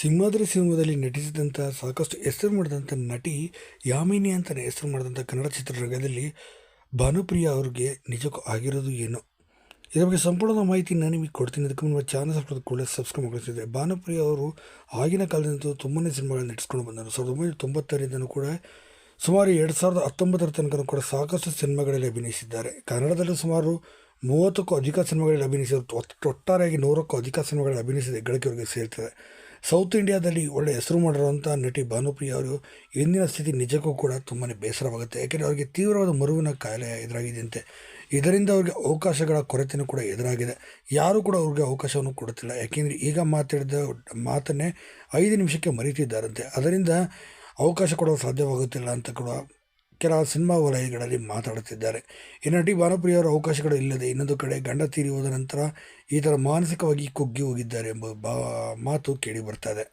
ಸಿಂಹಾದ್ರಿ ಸಿನಿಮಾದಲ್ಲಿ ನಟಿಸಿದಂಥ ಸಾಕಷ್ಟು ಹೆಸರು ಮಾಡಿದಂಥ ನಟಿ ಯಾಮಿನಿ ಅಂತಲೇ ಹೆಸರು ಮಾಡಿದಂಥ ಕನ್ನಡ ಚಿತ್ರರಂಗದಲ್ಲಿ ಭಾನುಪ್ರಿಯ ಅವ್ರಿಗೆ ನಿಜಕ್ಕೂ ಆಗಿರೋದು ಏನು? ಇದರ ಬಗ್ಗೆ ಸಂಪೂರ್ಣ ಮಾಹಿತಿ ನಾನು ನಿಮಗೆ ಕೊಡ್ತೀನಿ. ಅದಕ್ಕೆ ನಿಮ್ಮ ಚಾನಲ್ ಸಬ್ಸ್ಕ್ರೈಬ್ ಕೂಡ ಸಬ್ಸ್ಕ್ರೈಬ್ ಮಾಡ್ಕೊಳ್ತಿದ್ದೆ. ಭಾನುಪ್ರಿಯ ಅವರು ಆಗಿನ ಕಾಲದಿಂದ ತುಂಬನೇ ಸಿನಿಮಾಗಳನ್ನ ನಟಿಸ್ಕೊಂಡು ಬಂದರು ಸಾವಿರದ ಒಂಬೈನೂರ ತೊಂಬತ್ತರಿಂದನೂ ಕೂಡ ಸುಮಾರು ಎರಡು ಸಾವಿರದ ಹತ್ತೊಂಬತ್ತರ ತನಕ ಕೂಡ ಸಾಕಷ್ಟು ಸಿನಿಮಾಗಳಲ್ಲಿ ಅಭಿನಯಿಸಿದ್ದಾರೆ. ಕನ್ನಡದಲ್ಲಿ ಸುಮಾರು ಮೂವತ್ತಕ್ಕೂ ಅಧಿಕ ಸಿನಿಮಾಗಳಲ್ಲಿ ಅಭಿನಯಿಸಿದ್ರು ಒಟ್ಟು ಒಟ್ಟಾರೆಯಾಗಿ ನೂರಕ್ಕೂ ಅಧಿಕ ಸಿನಿಮಾಗಳಲ್ಲಿ ಅಭಿನಯಿಸಿದ. ಗಳಿಕೆಯವರಿಗೆ ಸೇರ್ತದೆ. ಸೌತ್ ಇಂಡಿಯಾದಲ್ಲಿ ಒಳ್ಳೆ ಹೆಸರು ಮಾಡಿರುವಂಥ ನಟಿ ಭಾನುಪ್ರಿಯ ಅವರು ಇಂದಿನ ಸ್ಥಿತಿ ನಿಜಕ್ಕೂ ಕೂಡ ತುಂಬಾ ಬೇಸರವಾಗುತ್ತೆ. ಯಾಕೆಂದರೆ ಅವರಿಗೆ ತೀವ್ರವಾದ ಮರುವಿನ ಕಾಯಿಲೆ ಎದುರಾಗಿದೆಯಂತೆ ಇದರಿಂದ ಅವರಿಗೆ ಅವಕಾಶಗಳ ಕೊರತೆಯೂ ಕೂಡ ಎದುರಾಗಿದೆ. ಯಾರೂ ಕೂಡ ಅವ್ರಿಗೆ ಅವಕಾಶವನ್ನು ಕೊಡುತ್ತಿಲ್ಲ. ಯಾಕೆಂದರೆ ಈಗ ಮಾತಾಡಿದ ಮಾತನ್ನೇ ಐದು ನಿಮಿಷಕ್ಕೆ ಮರೀತಿದ್ದಾರಂತೆ ಅದರಿಂದ ಅವಕಾಶ ಕೊಡಲು ಸಾಧ್ಯವಾಗುತ್ತಿಲ್ಲ ಅಂತ ಕೂಡ ಕೆಲ ಸಿನಿಮಾ ವಲಯಗಳಲ್ಲಿ ಮಾತಾಡುತ್ತಿದ್ದಾರೆ. ಈ ನಟಿ ಭಾನುಪ್ರಿಯವರ ಅವಕಾಶಗಳು ಇಲ್ಲದೆ ಇನ್ನೊಂದು ಕಡೆ ಗಂಡ ತೀರಿ ಹೋದ ನಂತರ ಈ ಥರ ಮಾನಸಿಕವಾಗಿ ಕುಗ್ಗಿ ಹೋಗಿದ್ದಾರೆ ಎಂಬ ಬಾ, ಮಾತು ಕೇಳಿ ಬರ್ತಾ ಇದೆ